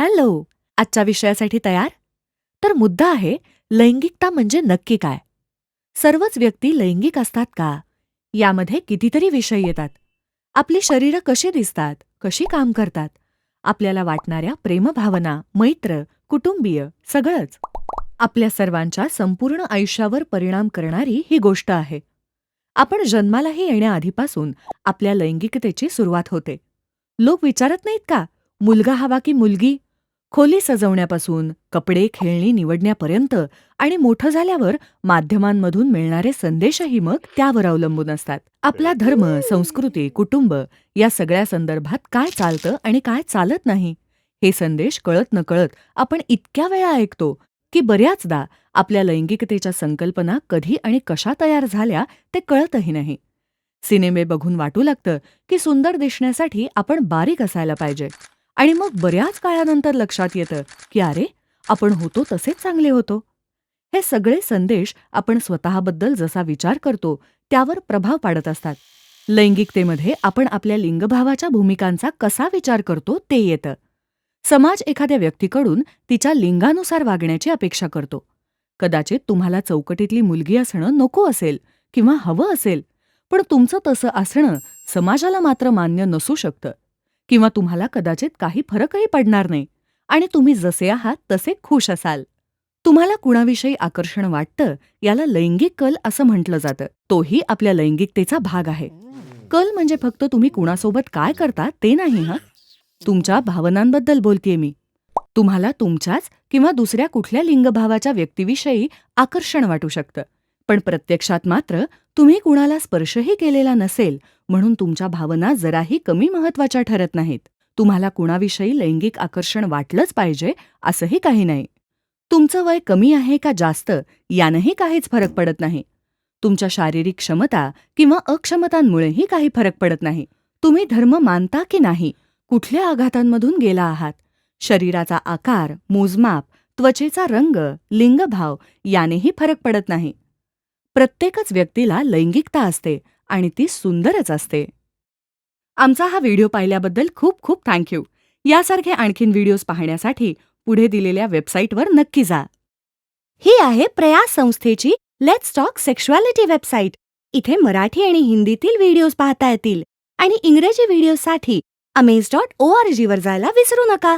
Hello आजच्या विषयासाठी तयार? तर मुद्दा आहे लैंगिकता म्हणजे नक्की काय? सर्वच व्यक्ती लैंगिक असतात का? यामध्ये कितीतरी विषय येतात. आपली शरीरं कशी दिसतात कशी काम करतात आपल्याला वाटणाऱ्या प्रेमभावना मैत्र कुटुंबीय सगळंच. आपल्या सर्वांच्या संपूर्ण आयुष्यावर परिणाम करणारी ही गोष्ट आहे. आपण जन्मालाही येण्याआधीपासून आपल्या लैंगिकतेची सुरुवात होते. लोक विचारत नाहीत का मुलगा हवा की मुलगी? खोली सजवण्यापासून कपडे खेळणी निवडण्यापर्यंत आणि मोठं झाल्यावर माध्यमांमधून मिळणारे संदेशही मग त्यावर अवलंबून असतात. आपला धर्म संस्कृती कुटुंब या सगळ्या संदर्भात काय चालतं आणि काय चालत नाही? हे संदेश कळत नकळत आपण इतक्या वेळा ऐकतो की बऱ्याचदा आपल्या लैंगिकतेच्या संकल्पना कधी आणि कशा तयार झाल्या ते कळतही नाही. सिनेमे बघून वाटू लागतं की सुंदर दिसण्यासाठी आपण बारीक असायला पाहिजे. आणि मग बऱ्याच काळानंतर लक्षात येतं की अरे आपण होतो तसेच चांगले होतो. हे सगळे संदेश आपण स्वतःबद्दल जसा विचार करतो त्यावर प्रभाव पाडत असतात. लैंगिकतेमध्ये आपण आपल्या लिंगभावाच्या भूमिकांचा कसा विचार करतो ते येतं. समाज एखाद्या व्यक्तीकडून तिच्या लिंगानुसार वागण्याची अपेक्षा करतो. कदाचित तुम्हाला चौकटीतली मुलगी असणं नको असेल किंवा हवं असेल पण तुमचं तसं असणं समाजाला मात्र मान्य नसू शकतं. किंवा तुम्हाला कदाचित काही फरकही पडणार नाही. आणि तुम्ही जसे आहात तसे खुश असाल. तुम्हाला कुणाविषयी आकर्षण वाटतं याला लैंगिक कल असं म्हटलं जातं. तोही आपल्या लैंगिकतेचा भाग आहे. कल म्हणजे फक्त तुम्ही कुणासोबत काय करता ते नाही हा? तुमच्या भावनांबद्दल बोलतेय मी. तुम्हाला तुमच्याच किंवा दुसऱ्या कुठल्या लिंगभावाच्या व्यक्तीविषयी आकर्षण वाटू शकतं. पण प्रत्यक्षात मात्र तुम्ही कुणाला स्पर्शही केलेला नसेल म्हणून तुमच्या भावना जराही कमी महत्त्वाच्या ठरत नाहीत. तुम्हाला कुणाविषयी लैंगिक आकर्षण वाटलंच पाहिजे असंही काही नाही. तुमचं वय कमी आहे का जास्त यानंही काहीच फरक पडत नाही. तुमच्या शारीरिक क्षमता किंवा अक्षमतांमुळेही काही फरक पडत नाही. तुम्ही धर्म मानता की नाही कुठल्या आघातांमधून गेला आहात? शरीराचा आकार मोजमाप त्वचेचा रंग लिंगभाव यानेही फरक पडत नाही. प्रत्येकच व्यक्तीला लैंगिकता असते आणि ती सुंदरच असते. आमचा हा व्हिडिओ पाहिल्याबद्दल खूप खूप थँक्यू यासारखे आणखीन व्हिडिओज पाहण्यासाठी पुढे दिलेल्या वेबसाईटवर नक्की जा. ही आहे प्रयास संस्थेची लेट्स टॉक सेक्शुअलिटी वेबसाईट इथे मराठी आणि हिंदीतील व्हिडिओज पाहता येतील. आणि इंग्रजी व्हिडिओसाठी अमेझ डॉट ओ आर जीवर जायला विसरू नका.